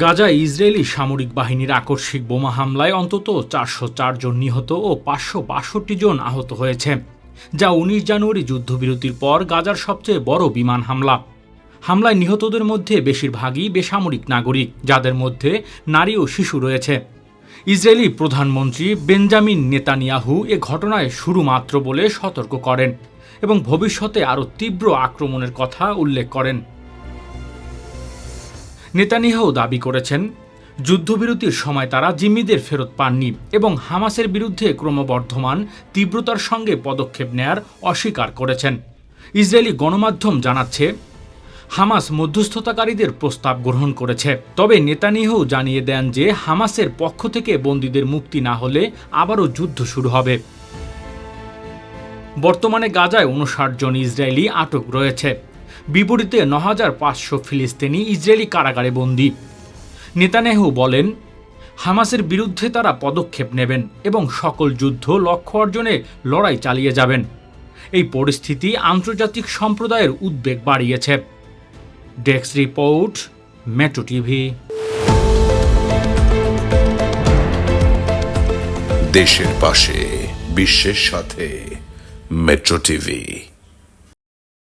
গাজায় ইসরায়েলি সামরিক বাহিনীর আকস্মিক বোমা হামলায় অন্তত চারশো জন নিহত ও পাঁচশো বাষট্টি জন আহত হয়েছে, যা উনিশ জানুয়ারি যুদ্ধবিরতির পর গাজার সবচেয়ে বড় বিমান হামলা। হামলায় নিহতদের মধ্যে বেশিরভাগই বেসামরিক নাগরিক, যাদের মধ্যে নারী ও শিশু রয়েছে। ইসরায়েলি প্রধানমন্ত্রী বেঞ্জামিন নেতানিয়াহু এ ঘটনায় শুরু মাত্র বলে সতর্ক করেন এবং ভবিষ্যতে আরও তীব্র আক্রমণের কথা উল্লেখ করেন। নেতানিয়াহু দাবি করেছেন, যুদ্ধবিরতির সময় তারা জিম্মিদের ফেরত পাননি এবং হামাসের বিরুদ্ধে ক্রমবর্ধমান তীব্রতার সঙ্গে পদক্ষেপ নেয়ার অস্বীকার করেছেন। ইসরায়েলি গণমাধ্যম জানাচ্ছে, হামাস মধ্যস্থতাকারীদের প্রস্তাব গ্রহণ করেছে। তবে নেতানিয়াহু জানিয়ে দেন যে হামাসের পক্ষ থেকে বন্দীদের মুক্তি না হলে আবারও যুদ্ধ শুরু হবে। বর্তমানে গাজায় উনষাট জন ইসরায়েলি আটক রয়েছে। বিপরীতে ন হাজার পাঁচশো ফিলিস্তিনি ইসরায়েলি কারাগারে বন্দী। নেতানেহু বলেন, হামাসের বিরুদ্ধে তারা পদক্ষেপ নেবেন এবং সকল যুদ্ধ লক্ষ্য অর্জনে লড়াই চালিয়ে যাবেন। এই পরিস্থিতি আন্তর্জাতিক সম্প্রদায়ের উদ্বেগ বাড়িয়েছে। Desk report, metro TV. দেশের পাশে, বিশ্বের সাথে, মেট্রো টিভি।